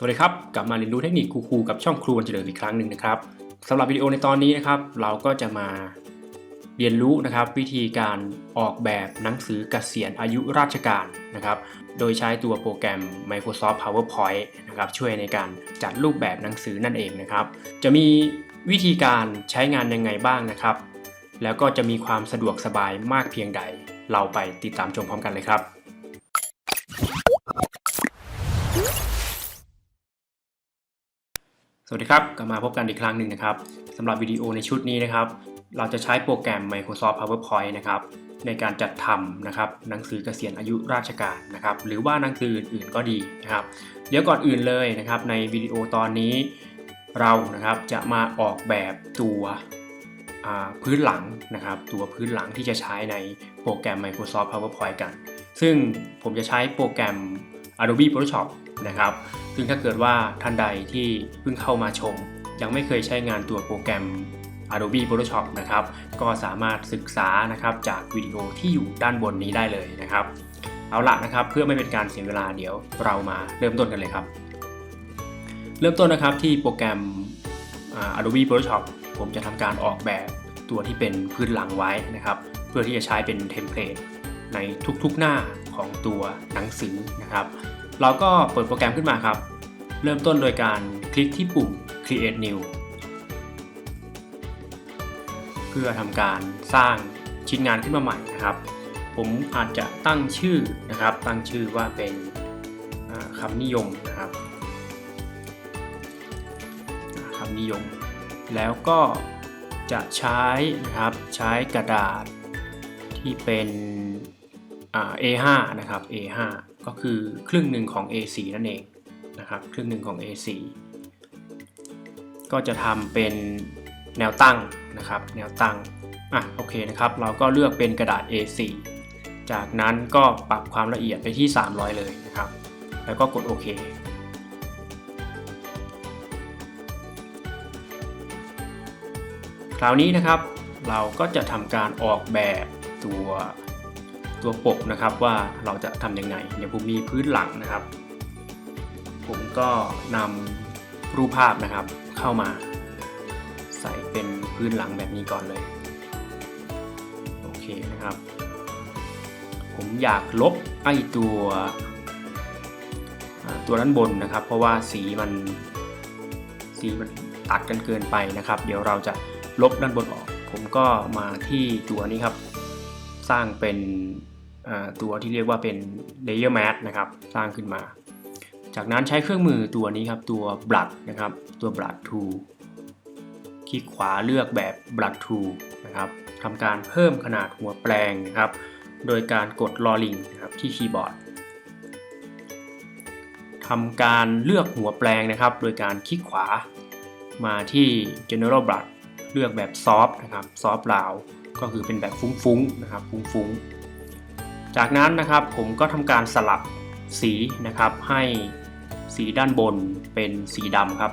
สวัสดีครับ กลับมาเรียนรู้เทคนิคครูๆกับช่องครูวันเจริญอีกครั้งหนึ่งนะครับสำหรับวิดีโอในตอนนี้นะครับ เราก็จะมาเรียนรู้นะครับ วิธีการออกแบบหนังสือเกษียณอายุราชการนะครับ โดยใช้ตัวโปรแกรม Microsoft PowerPoint นะครับช่วยในการจัดรูปแบบหนังสือนั่นเองนะครับ จะมีวิธีการใช้งานยังไงบ้างนะครับ แล้วก็จะมีความสะดวกสบายมากเพียงใด เราไปติดตามชมพร้อมกันเลยครับ สวัสดีครับ กลับมาพบกันอีกครั้งหนึ่งนะครับสำหรับวิดีโอในชุดนี้นะครับ เราจะใช้โปรแกรม Microsoft PowerPoint นะครับในการจัดทำนะครับหนังสือเกษียณอายุราชการนะครับหรือว่าหนังสืออื่นๆก็ดีนะครับ เดี๋ยวก่อนอื่นเลยนะครับในวิดีโอตอนนี้ เรานะครับจะมาออกแบบตัวพื้นหลังนะครับ ตัวพื้นหลังที่จะใช้ในโปรแกรม Microsoft PowerPoint กัน ซึ่งผมจะใช้โปรแกรม Adobe Photoshop นะครับ ซึ่งถ้าเกิดว่าท่านใดที่เพิ่งเข้ามาชม ยังไม่เคยใช้งานตัวโปรแกรม Adobe Photoshop นะครับ ก็สามารถศึกษานะครับจากวิดีโอที่อยู่ด้านบนนี้ได้เลยนะครับ เอาละนะครับเพื่อไม่เป็นการเสียเวลาเดี๋ยวเรามาเริ่มต้นกันเลยครับ เริ่มต้นนะครับที่โปรแกรม Adobe Photoshop ผมจะทำการออกแบบตัวที่เป็นพื้นหลังไว้นะครับ เพื่อที่จะใช้เป็นเทมเพลตในทุกๆหน้าของตัวหนังสือนะครับ เราก็เปิดโปรแกรมขึ้นมาครับ เริ่มต้นโดยการคลิกที่ปุ่ม Create New เพื่อทำการสร้างชิ้นงานขึ้นมาใหม่นะครับ ผมอาจจะตั้งชื่อนะครับ ตั้งชื่อว่าเป็นคำนิยมนะครับคำนิยม แล้วก็จะใช้นะครับใช้กระดาษที่เป็น A5 นะครับ A5 ก็คือครึ่งหนึ่งของ A4 นั่นเองนะครับครึ่งหนึ่งของ A4 ก็จะทำเป็นแนวตั้งนะครับ แนวตั้งอะโอเคนะครับ เราก็เลือกเป็นกระดาษ A4 จากนั้นก็ปรับความละเอียดไปที่ 300 เลยนะครับ แล้วก็กดโอเคคราวนี้นะครับเราก็จะทำการออกแบบตัว ตัวปกนะครับว่าเราจะทำยังไงเดี๋ยวผมมีพื้นหลังนะครับ ผมก็นำรูปภาพนะครับเข้ามา ใส่เป็นพื้นหลังแบบนี้ก่อนเลยโอเคนะครับ ผมอยากลบไอ้ตัวตัวด้านบนนะครับ เพราะว่าสีมันสีมันตัดกันเกินไปนะครับ เดี๋ยวเราจะลบด้านบนออก ผมก็มาที่ตัวนี้ครับ สร้างเป็นตัวที่เรียกว่าเป็น layer mask นะครับสร้างขึ้นมา จากนั้นใช้เครื่องมือตัวนี้ครับตัว brush นะครับตัว brush tool คลิกขวาเลือกแบบ brush tool นะครับทำการเพิ่มขนาดหัวแปลงนะครับโดยการกดลอลิงนะครับที่คีย์บอร์ดทำการเลือกหัวแปลงนะครับ โดยการคลิกขวามาที่ general brush เลือกแบบ soft นะครับ soft round ก็คือเป็นแบบฟุ้งๆนะครับฟุ้งๆ จากนั้นนะครับผมก็ทำการสลับสีนะครับ ให้สีด้านบนเป็นสีดำครับ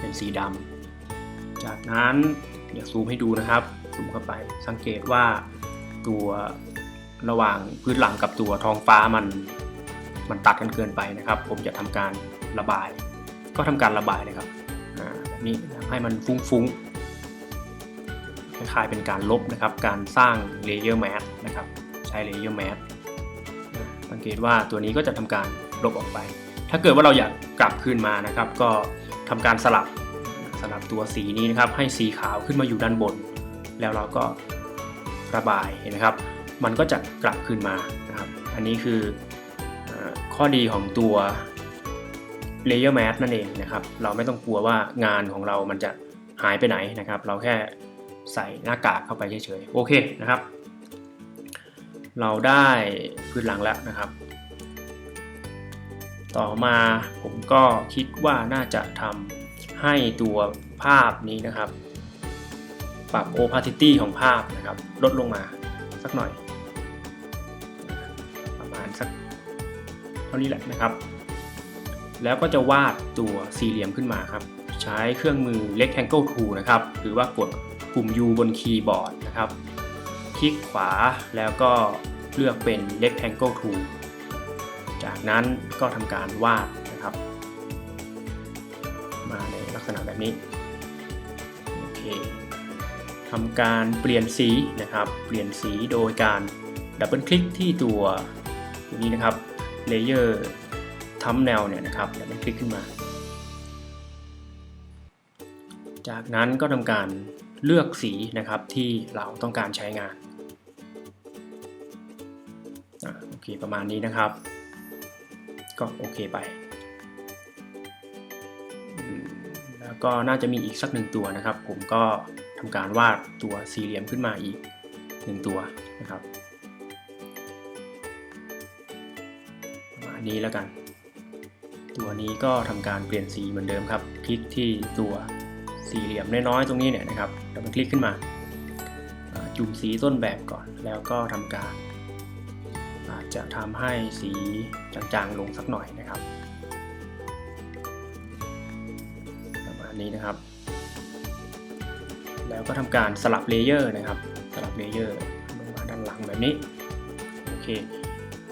เป็นสีดำจากนั้นเดี๋ยวซูมให้ดูนะครับซูมเข้าไปสังเกตว่าตัวระหว่างพื้นหลังกับตัวท้องฟ้ามันมันตัดกันเกินไปนะครับ ผมจะทำการระบาย ก็ทำการระบายเลยครับอ่าแบบนี้ให้มันฟุ้งๆ ล้ายๆเป็นการลบนะครับ การสร้าง layer mask นะครับใช้ layer mask นะสังเกตว่าตัวนี้ก็จะทำการลบออกไป ถ้าเกิดว่าเราอยากกลับคืนมานะครับ ก็ทำการสลับสลับตัวสีนี้นะครับ ให้สีขาวขึ้นมาอยู่ด้านบน แล้วเราก็ระบายเห็นไหมครับ มันก็จะกลับคืนมานะครับ อันนี้คือเออข้อดีของตัว layer mask นั่นเองนะครับ เราไม่ต้องกลัวว่างานของเรามันจะหายไปไหนนะครับ เราแค่ ใส่หน้ากากเข้าไปเฉยๆ โอเคนะครับ เราได้พื้นหลังแล้วนะครับ ต่อมาผมก็คิดว่าน่าจะทำให้ตัวภาพนี้นะครับ ปรับ opacity ของภาพนะครับ ลดลงมาสักหน่อย ประมาณสักเท่านี้แหละนะครับ แล้วก็จะวาดตัวสี่เหลี่ยมขึ้นมาครับ ใช้เครื่องมือ rectangle tool นะครับ หรือว่ากด ปุ่ม U บนคีย์บอร์ดนะครับ คลิกขวาแล้วก็เลือกเป็น rectangle tool จากนั้นก็ทำการวาดนะครับ มาในลักษณะแบบนี้ โอเคทำการเปลี่ยนสีนะครับ เปลี่ยนสีโดยการดับเบิลคลิกที่ตัวตัวนี้นะครับเลเยอร์ทัมแนวเนี่ยนะครับดับเบิลคลิกขึ้นมา จากนั้นก็ทำการ เลือกสีนะครับที่เราต้องการใช้งานอโอเคประมาณนี้นะครับ ก็โอเคไป แล้วก็น่าจะมีอีกสักหนึ่งตัวนะครับ ผมก็ทำการวาดตัวสี่เหลี่ยมขึ้นมาอีกหนึ่งตัวนะครับประมาณนี้แล้วกัน ตัวนี้ก็ทำการเปลี่ยนสีเหมือนเดิมครับ คลิกที่ตัวสี่เหลี่ยมน้อยๆตรงนี้เนี่ยนะครับ ดับเบิลคลิกขึ้นมาอ่าจุ่มสีต้นแบบก่อน แล้วก็ทำการ อาจจะทำให้สีจางๆลงสักหน่อยนะครับประมาณนี้นะครับ แล้วก็ทำการสลับเลเยอร์นะครับ สลับเลเยอร์ลงมาด้านหลังแบบนี้ โอเค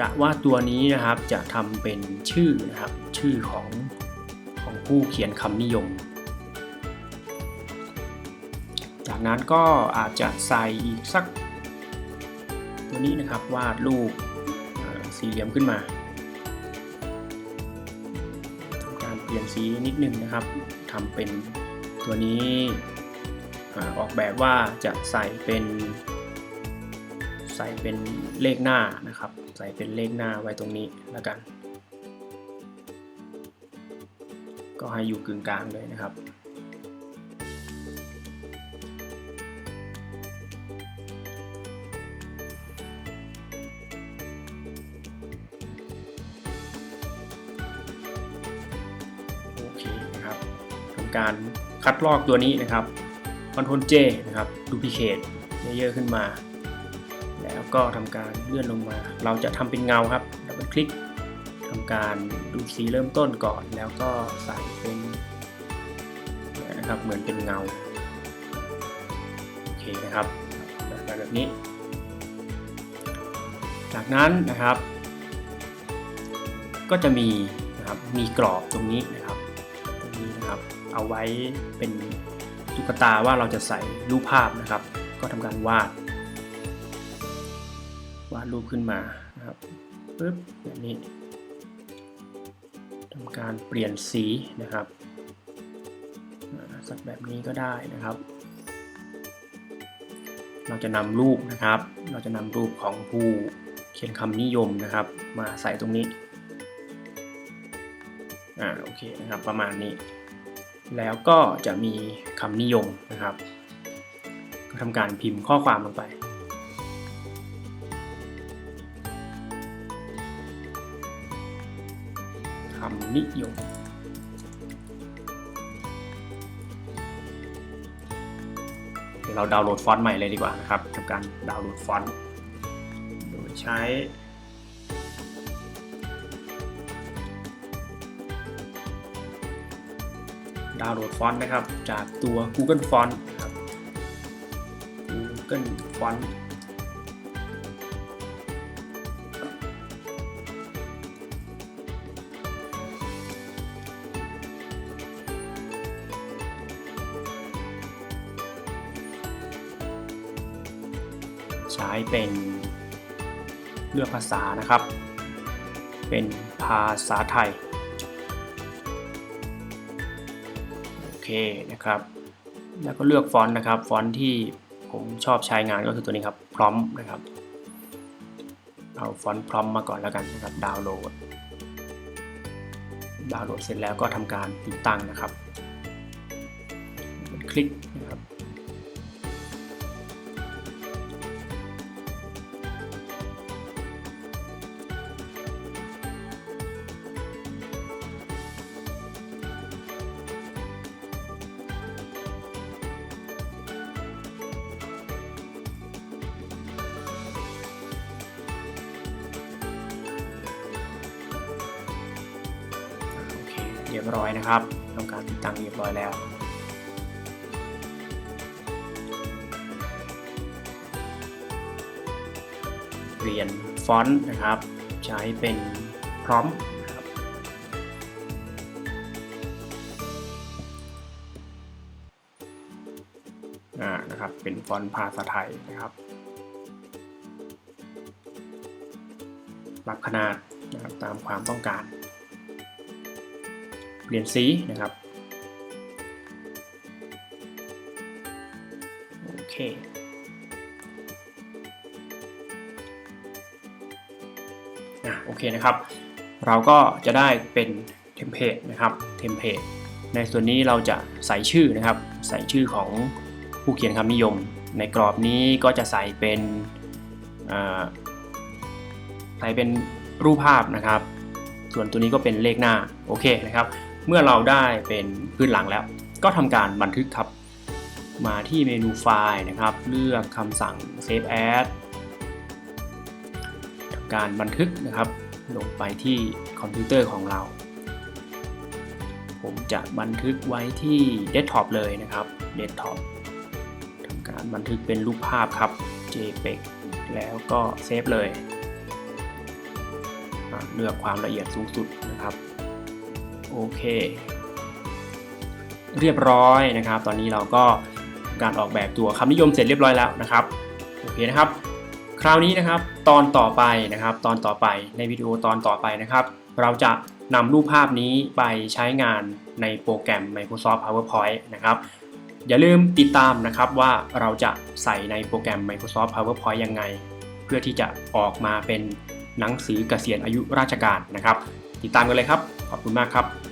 กะว่าตัวนี้นะครับจะทำเป็นชื่อนะครับ ชื่อของของผู้เขียนคำนิยม จากนั้นก็อาจจะใส่อีกสัก ตัวนี้นะครับวาดรูปสี่เหลี่ยมขึ้นมาทำการเปลี่ยนสีนิดนึงนะครับทำเป็นตัวนี้อออกแบบว่าจะใส่เป็นใส่เป็นเลขหน้านะครับ ใส่เป็นเลขหน้าไว้ตรงนี้แล้วกัน ก็ให้อยู่กึ่งกลางเลยนะครับ การคัดลอกตัวนี้นะครับ Ctrl J นะครับ Duplicate Layer ขึ้นมา แล้วก็ทำการเลื่อนลงมา เราจะทำเป็นเงาครับดับเบิลคลิกทำการดูสีเริ่มต้นก่อน แล้วก็ใส่เป็นนะครับเหมือนเป็นเงาโอเคนะครับแบบแบบนี้ จากนั้นนะครับ ก็จะมีนะครับมีกรอบตรงนี้นะครับ เอาไว้เป็นตุ๊กตาว่าเราจะใส่รูปภาพนะครับ ก็ทำการวาด วาดรูปขึ้นมานะครับปึ๊บแบบนี้ทำการเปลี่ยนสีนะครับสักแบบนี้ก็ได้นะครับ เราจะนำรูปนะครับ เราจะนำรูปของผู้เขียนคำนิยมนะครับ มาใส่ตรงนี้อ่าโอเคนะครับประมาณนี้ แล้วก็จะมีคำนิยมนะครับ ก็ทำการพิมพ์ข้อความลงไป คำนิยม เดี๋ยวเราดาวน์โหลดฟอนต์ใหม่เลยดีกว่านะครับทำการดาวน์โหลดฟอนต์ โดยใช้ ดาวน์โหลดฟอนต์นะครับ จากตัว Google Font ครับ Google Font ใช้เป็นเลือกภาษานะครับ เป็นภาษาไทย เคนะครับ แล้วก็เลือกฟอนต์นะครับ ฟอนต์ที่ผมชอบใช้งานก็คือตัวนี้ครับ พร้อมนะครับ เอาฟอนต์พร้อมมาก่อนแล้วกันนะครับ ดาวน์โหลด ดาวน์โหลดเสร็จแล้วก็ทำการติดตั้งนะครับ คลิกนะครับ รียบร้อยนะครับต้องการติดตั้งเรียบร้อยแล้วเปลี่ยนฟอนต์นะครับ ใช้เป็นพร้อมนะครับ เป็นฟอนต์ภาษาไทยนะครับ ปรับขนาดนะครับตามความต้องการ เปลี่ยนสีนะครับโอเคอะโอเคนะครับ เราก็จะได้เป็นเทมเพลตนะครับเทมเพลตในส่วนนี้เราจะใส่ชื่อนะครับ ใส่ชื่อของผู้เขียนคำนิยม ในกรอบนี้ก็จะใส่เป็นใส่เป็นรูปภาพนะครับ ส่วนตัวนี้ก็เป็นเลขหน้า โอเคนะครับ เมื่อเราได้เป็นพื้นหลังแล้ว ก็ทำการบันทึกครับ มาที่เมนูไฟล์นะครับ เลือกคำสั่ง save as ทำการบันทึกนะครับ ลงไปที่คอมพิวเตอร์ของเรา ผมจะบันทึกไว้ที่เดสก์ท็อปเลยนะครับเดสก์ท็อปทำการบันทึกเป็นรูปภาพครับ JPEG แล้วก็เซฟเลย เลือกความละเอียดสูงสุดนะครับ โอเค เรียบร้อยนะครับ ตอนนี้เราก็การออกแบบตัวคำนิยมเสร็จเรียบร้อยแล้วนะครับโอเคนะครับ คราวนี้นะครับตอนต่อไปนะครับ ตอนต่อไปในวิดีโอตอนต่อไปนะครับ เราจะนำรูปภาพนี้ไปใช้งานในโปรแกรม Microsoft PowerPoint นะครับ อย่าลืมติดตามนะครับว่าเราจะใส่ในโปรแกรม Microsoft PowerPoint ยังไง เพื่อที่จะออกมาเป็นหนังสือเกษียณอายุราชการนะครับ ติดตามกันเลยครับ ขอบคุณมากครับ